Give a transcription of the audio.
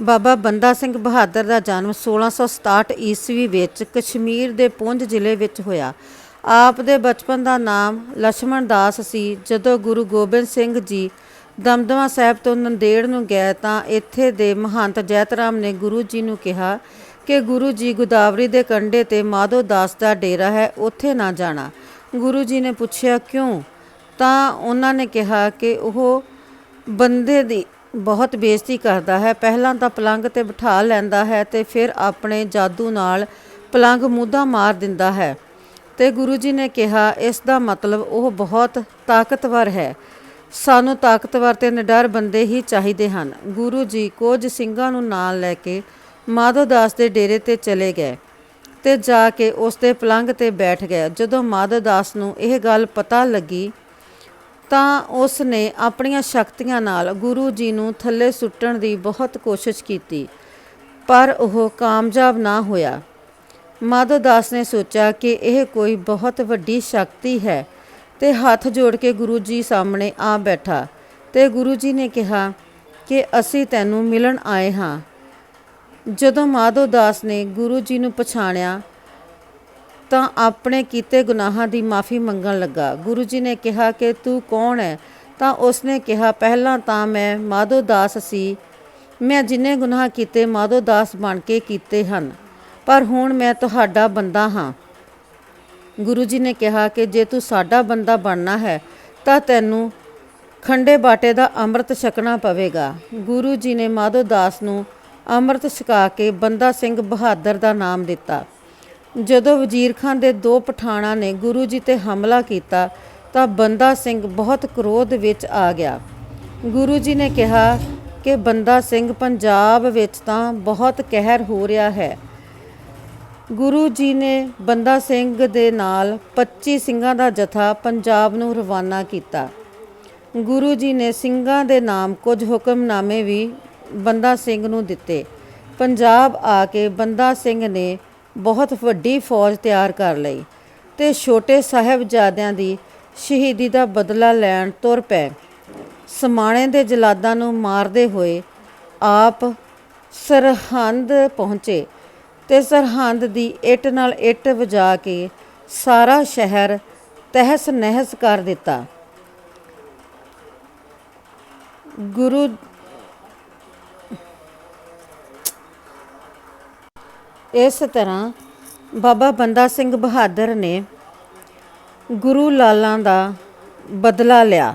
ਬਾਬਾ ਬੰਦਾ ਸਿੰਘ ਬਹਾਦਰ ਦਾ ਜਨਮ 1667 ਈਸਵੀ ਵਿੱਚ ਕਸ਼ਮੀਰ ਦੇ ਪੁੰਜ ਜ਼ਿਲ੍ਹੇ ਵਿੱਚ ਹੋਇਆ। ਆਪ ਦੇ ਬਚਪਨ ਦਾ ਨਾਮ ਲక్ష్మణ ਦਾਸ ਸੀ। ਜਦੋਂ ਗੁਰੂ ਗੋਬਿੰਦ ਸਿੰਘ ਜੀ ਦਮਦਮਾ ਸਾਹਿਬ ਤੋਂ ਨੰਦੇੜ ਨੂੰ ਗਏ ਤਾਂ ਇੱਥੇ ਦੇ ਮਹੰਤ ਜੈਤਰਾਮ ਨੇ ਗੁਰੂ ਜੀ ਨੂੰ ਕਿਹਾ ਕਿ ਗੁਰੂ ਜੀ ਗੋਦਾਵਰੀ ਦੇ ਕੰਢੇ ਤੇ ਮਾਧੋ ਦਾਸ ਦਾ ਡੇਰਾ ਹੈ, ਉੱਥੇ ਨਾ ਜਾਣਾ। ਗੁਰੂ ਜੀ ਨੇ ਪੁੱਛਿਆ, ਕਿਉਂ? ਤਾਂ ਉਹਨਾਂ ਨੇ ਕਿਹਾ ਕਿ ਉਹ ਬੰਦੇ ਦੀ ਬਹੁਤ ਬੇਇੱਜ਼ਤੀ ਕਰਦਾ ਹੈ। ਪਹਿਲਾਂ ਤਾਂ ਪਲੰਗ ਤੇ ਬਿਠਾ ਲੈਂਦਾ ਹੈ ਤੇ ਫਿਰ ਆਪਣੇ ਜਾਦੂ ਨਾਲ ਪਲੰਗ ਮੂਧਾ ਮਾਰ ਦਿੰਦਾ ਹੈ। ਤੇ ਗੁਰੂ ਜੀ ਨੇ ਕਿਹਾ, ਇਸ ਦਾ ਮਤਲਬ ਉਹ ਬਹੁਤ ਤਾਕਤਵਰ ਹੈ। ਸਾਨੂੰ ਤਾਕਤਵਰ ਤੇ ਨਿਡਰ ਬੰਦੇ ਹੀ ਚਾਹੀਦੇ ਹਨ। ਗੁਰੂ ਜੀ ਕੁਝ ਸਿੰਘਾਂ ਨੂੰ ਨਾਲ ਲੈ ਕੇ ਮਾਧੋ ਦਾਸ ਦੇ ਡੇਰੇ ਤੇ ਚਲੇ ਗਏ ਤੇ ਜਾ ਕੇ ਉਸ ਦੇ ਪਲੰਗ ਤੇ ਬੈਠ ਗਏ। ਜਦੋਂ ਮਾਧੋ ਦਾਸ ਨੂੰ ਇਹ ਗੱਲ ਪਤਾ ਲੱਗੀ ਤਾਂ ਉਸ ਨੇ ਆਪਣੀਆਂ ਸ਼ਕਤੀਆਂ ਨਾਲ ਗੁਰੂ ਜੀ ਨੂੰ ਥੱਲੇ ਸੁੱਟਣ ਦੀ ਬਹੁਤ ਕੋਸ਼ਿਸ਼ ਕੀਤੀ, ਪਰ ਉਹ ਕਾਮਯਾਬ ਨਾ ਹੋਇਆ। ਮਾਧੋ ਦਾਸ ਨੇ ਸੋਚਿਆ ਕਿ ਇਹ ਕੋਈ ਬਹੁਤ ਵੱਡੀ ਸ਼ਕਤੀ ਹੈ ਤੇ ਹੱਥ ਜੋੜ ਕੇ ਗੁਰੂ ਜੀ ਸਾਹਮਣੇ ਆ ਬੈਠਾ ਤੇ ਗੁਰੂ ਜੀ ਨੇ ਕਿਹਾ ਕਿ ਅਸੀਂ ਤੈਨੂੰ ਮਿਲਣ ਆਏ ਹਾਂ। ਜਦੋਂ ਮਾਧੋ ਦਾਸ ਨੇ ਗੁਰੂ ਜੀ ਨੂੰ ਪਛਾਣਿਆ ਤਾਂ ਆਪਣੇ ਕੀਤੇ ਗੁਨਾਹਾਂ ਦੀ ਮਾਫੀ ਮੰਗਣ ਲੱਗਾ। ਗੁਰੂ ਜੀ ਨੇ ਕਿਹਾ ਕਿ ਤੂੰ ਕੌਣ ਹੈ? ਤਾਂ ਉਸਨੇ ਕਿਹਾ, ਪਹਿਲਾਂ ਤਾਂ ਮੈਂ ਮਾਧੋ ਦਾਸ ਸੀ। ਮੈਂ ਜਿੰਨੇ ਗੁਨਾਹ ਕੀਤੇ ਮਾਧੋ ਦਾਸ ਬਣ ਕੇ ਕੀਤੇ ਹਨ, ਪਰ ਹੁਣ ਮੈਂ ਤੁਹਾਡਾ ਬੰਦਾ ਹਾਂ। ਗੁਰੂ ਜੀ ਨੇ ਕਿਹਾ ਕਿ ਜੇ ਤੂੰ ਸਾਡਾ ਬੰਦਾ ਬਣਨਾ ਹੈ, ਤਾਂ ਤੈਨੂੰ ਖੰਡੇ ਬਾਟੇ ਦਾ ਅੰਮ੍ਰਿਤ ਛਕਣਾ ਪਵੇਗਾ। ਗੁਰੂ ਜੀ ਨੇ ਮਾਧੋ ਦਾਸ ਨੂੰ ਅੰਮ੍ਰਿਤ ਛਕਾ ਕੇ ਬੰਦਾ ਸਿੰਘ ਬਹਾਦਰ ਦਾ ਨਾਮ ਦਿੱਤਾ। ਜਦੋਂ ਵਜ਼ੀਰ ਖਾਨ ਦੇ ਦੋ ਪਠਾਣਾ ਨੇ ਗੁਰੂ ਜੀ ਤੇ ਹਮਲਾ ਕੀਤਾ, ਤਾਂ ਬੰਦਾ ਸਿੰਘ ਬਹੁਤ ਕ੍ਰੋਧ ਵਿੱਚ ਆ ਗਿਆ। ਗੁਰੂ ਜੀ ਨੇ ਕਿਹਾ ਕਿ ਬੰਦਾ ਸਿੰਘ ਪੰਜਾਬ ਵਿੱਚ ਤਾਂ ਬਹੁਤ ਕਹਿਰ ਹੋ ਰਿਹਾ ਹੈ। ਗੁਰੂ ਜੀ ਨੇ ਬੰਦਾ ਸਿੰਘ ਦੇ ਨਾਲ 25 ਸਿੰਘਾਂ ਦਾ ਜਥਾ ਪੰਜਾਬ ਨੂੰ ਰਵਾਨਾ ਕੀਤਾ। ਗੁਰੂ ਜੀ ਨੇ ਸਿੰਘਾਂ ਦੇ ਨਾਮ ਕੁਝ ਹੁਕਮਨਾਮੇ ਵੀ ਬੰਦਾ ਸਿੰਘ ਨੂੰ ਦਿੱਤੇ। ਪੰਜਾਬ ਆ ਕੇ ਬੰਦਾ ਸਿੰਘ ਨੇ ਬਹੁਤ ਵੱਡੀ ਫੌਜ ਤਿਆਰ ਕਰ ਲਈ ਤੇ ਛੋਟੇ ਸਾਹਿਬਜ਼ਾਦਿਆਂ ਦੀ ਸ਼ਹੀਦੀ ਦਾ ਬਦਲਾ ਲੈਣ ਤੁਰ ਪਏ। ਸਮਾਣੇ ਦੇ ਜਲਾਦਾਂ ਨੂੰ ਮਾਰਦੇ ਹੋਏ ਆਪ ਸਰਹੰਦ ਪਹੁੰਚੇ ਤੇ ਸਰਹੰਦ ਦੀ ਇੱਟ ਨਾਲ ਇੱਟ ਵਜਾ ਕੇ ਸਾਰਾ ਸ਼ਹਿਰ ਤਹਿਸ ਨਹਿਸ ਕਰ ਦਿੱਤਾ। ਗੁਰੂ ਇਸ ਤਰ੍ਹਾਂ ਬਾਬਾ ਬੰਦਾ ਸਿੰਘ ਬਹਾਦਰ ਨੇ ਗੁਰੂ ਲਾਲਾਂ ਦਾ ਬਦਲਾ ਲਿਆ।